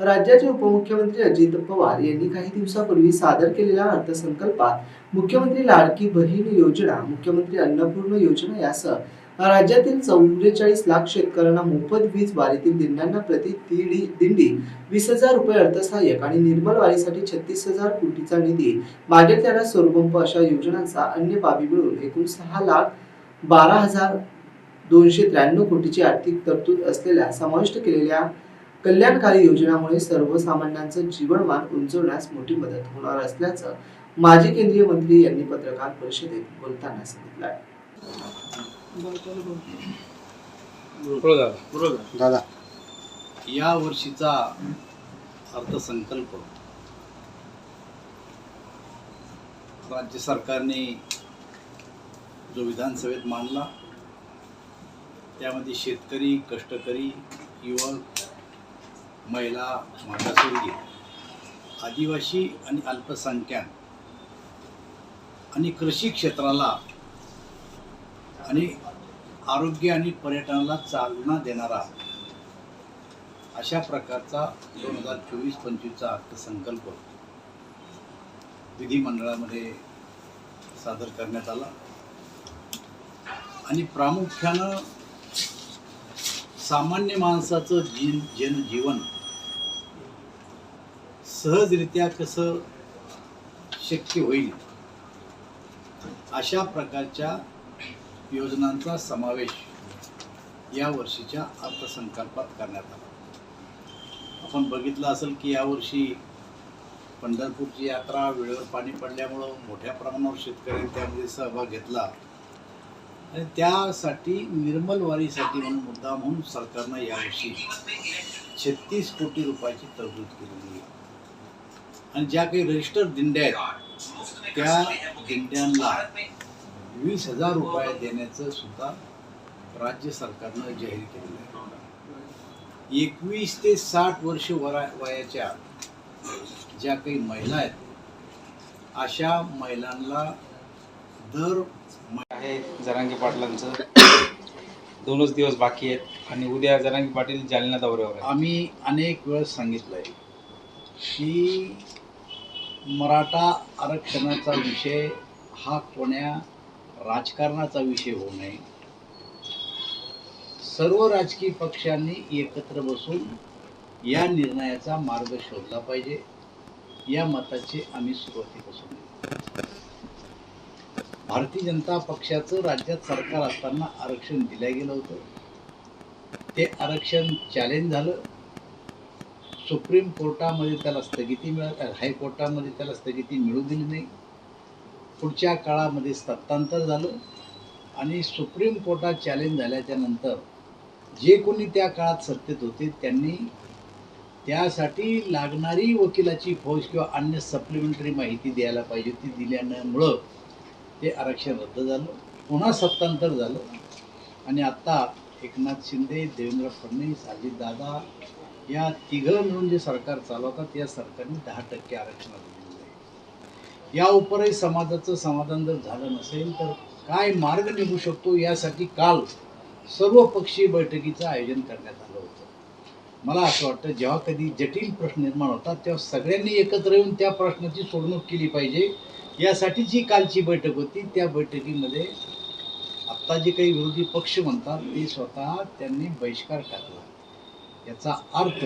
राज्याचे उपमुख्यमंत्री अजित पवार यांनी काही दिवसापूर्वी सादर केलेल्या अर्थसंकल्पात मुख्यमंत्री लाडकी बहीण योजना मुख्यमंत्री अन्नपूर्ण योजना यासह राज्यातील चौवेचाळीस लाख शेतकऱ्यांना मोफत वीज वारीतील दिंड्यांना प्रति दिंडी दिंडी वीस हजार रुपये अर्थसहाय्यक आणि निर्मल वारीसाठी छत्तीस हजार कोटीचा निधी मागेल त्याला स्वरूपंप अशा योजनांचा अन्य बाबी मिळून एकूण सहा लाख बारा हजार दोनशे त्र्याण्णव कोटीची आर्थिक तरतूद असलेल्या समाविष्ट केलेल्या कल्याणकारी योजनामुळे सर्वसामान्यांचं जीवनमान उंचवण्यास मोठी मदत होणार असल्याचं माजी केंद्रीय मंत्री यांनी पत्रकार परिषदेत बोलताना सांगितलं दादा. या वर्षीचा अर्थसंकल्प राज्य सरकारने जो विधानसभेत मांडला त्यामध्ये शेतकरी कष्टकरी युवक महिला मागासवर्गीय आदिवासी आणि अल्पसंख्याक. आणि कृषी क्षेत्राला आणि आरोग्य आणि पर्यटनाला चालना देणारा अशा प्रकारचा दोन हजार चोवीस पंचवीसचा अर्थसंकल्प विधिमंडळामध्ये सादर करण्यात आला. आणि प्रामुख्यानं सामान्य माणसाचं जी जनजीवन सहजरित्या कसं शक्य होईल? अशा प्रकारच्या योजनांचा समावेश या वर्षीच्या अर्थसंकल्पात करण्यात आला. आपण बघितलं असेल की यावर्षी पंढरपूरची यात्रा वेळेवर पाणी पडल्यामुळं मोठ्या प्रमाणावर शेतकऱ्यांनी त्यामध्ये सहभाग घेतला. आणि त्यासाठी निर्मल वारीसाठी म्हणून मुद्दा म्हणून सरकारनं यावर्षी छत्तीस कोटी रुपयाची तरतूद केलेली आहे. आणि ज्या काही रजिस्टर दिंड्या आहेत त्या दिंड्यांना वीस हजार रुपये देण्याचं सुद्धा राज्य सरकारनं जाहीर केलेलं आहे. एकवीस ते साठ वर्ष वरा वयाच्या ज्या काही महिला आहेत अशा महिलांना दर आहे जरांगी पाटलांचं. दोनच दिवस बाकी आहेत आणि उद्या जरांगी पाटील जालना दौऱ्यावर आम्ही अनेक वेळेस सांगितलं आहे की मराठा आरक्षणाचा विषय हा कोण्या राजकारणाचा विषय होऊ नये. सर्व राजकीय पक्षांनी एकत्र बसून या निर्णयाचा मार्ग शोधला पाहिजे. या मताचे आम्ही सुरुवातीपासून भारतीय जनता पक्षाचं राज्यात सरकार असताना आरक्षण दिलं गेलं होतं. ते आरक्षण चॅलेंज झालं. सुप्रीम कोर्टामध्ये त्याला स्थगिती मिळत हायकोर्टामध्ये त्याला स्थगिती मिळू दिली नाही. पुढच्या काळामध्ये सत्तांतर झालं आणि सुप्रीम कोर्टात चॅलेंज झाल्याच्यानंतर जे कोणी त्या काळात सत्तेत होते त्यांनी त्यासाठी लागणारी वकिलाची फौज किंवा अन्य सप्लिमेंटरी माहिती द्यायला पाहिजे. ती दिल्यामुळं ते आरक्षण रद्द झालं. पुन्हा सत्तांतर झालं. आणि आत्ता एकनाथ शिंदे देवेंद्र फडणवीस अजितदादा या तिघं मिळून जे सरकार चालवतात या सरकारने दहा टक्के आरक्षण दिलेलं आहे. या उपरही समाजाचं समाधान जर झालं नसेल तर काय मार्ग निघू शकतो यासाठी काल सर्व पक्षीय बैठकीचं आयोजन करण्यात आलं होतं. मला असं वाटतं जेव्हा कधी जटिल प्रश्न निर्माण होतात तेव्हा सगळ्यांनी एकत्र येऊन त्या प्रश्नाची सोडवणूक केली पाहिजे. यासाठी जी कालची बैठक होती त्या बैठकीमध्ये आत्ता जे काही विरोधी पक्ष म्हणतात ते स्वतः त्यांनी बहिष्कार टाकला. याचा अर्थ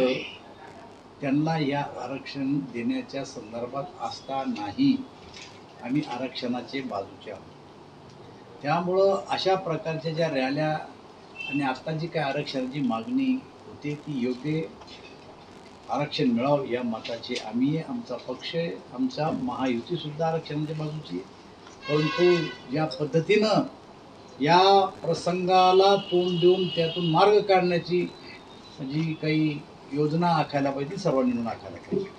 त्यांना या आरक्षण देण्याच्या संदर्भात आस्था नाही आम्ही आरक्षणाचे बाजूचे आहोत. त्यामुळं अशा प्रकारच्या ज्या रॅल्या आणि आत्ता जी काही आरक्षणाची मागणी होते ती योग्य आरक्षण मिळावं या मताचे आम्ही आमचा पक्ष आमचा महायुतीसुद्धा आरक्षणाच्या बाजूची परंतु या पद्धतीनं या प्रसंगाला तोंड देऊन त्यातून मार्ग काढण्याची म्हणजे जी काही योजना आखायला पाहिजे सर्वांनी मिळून आखायला पाहिजे.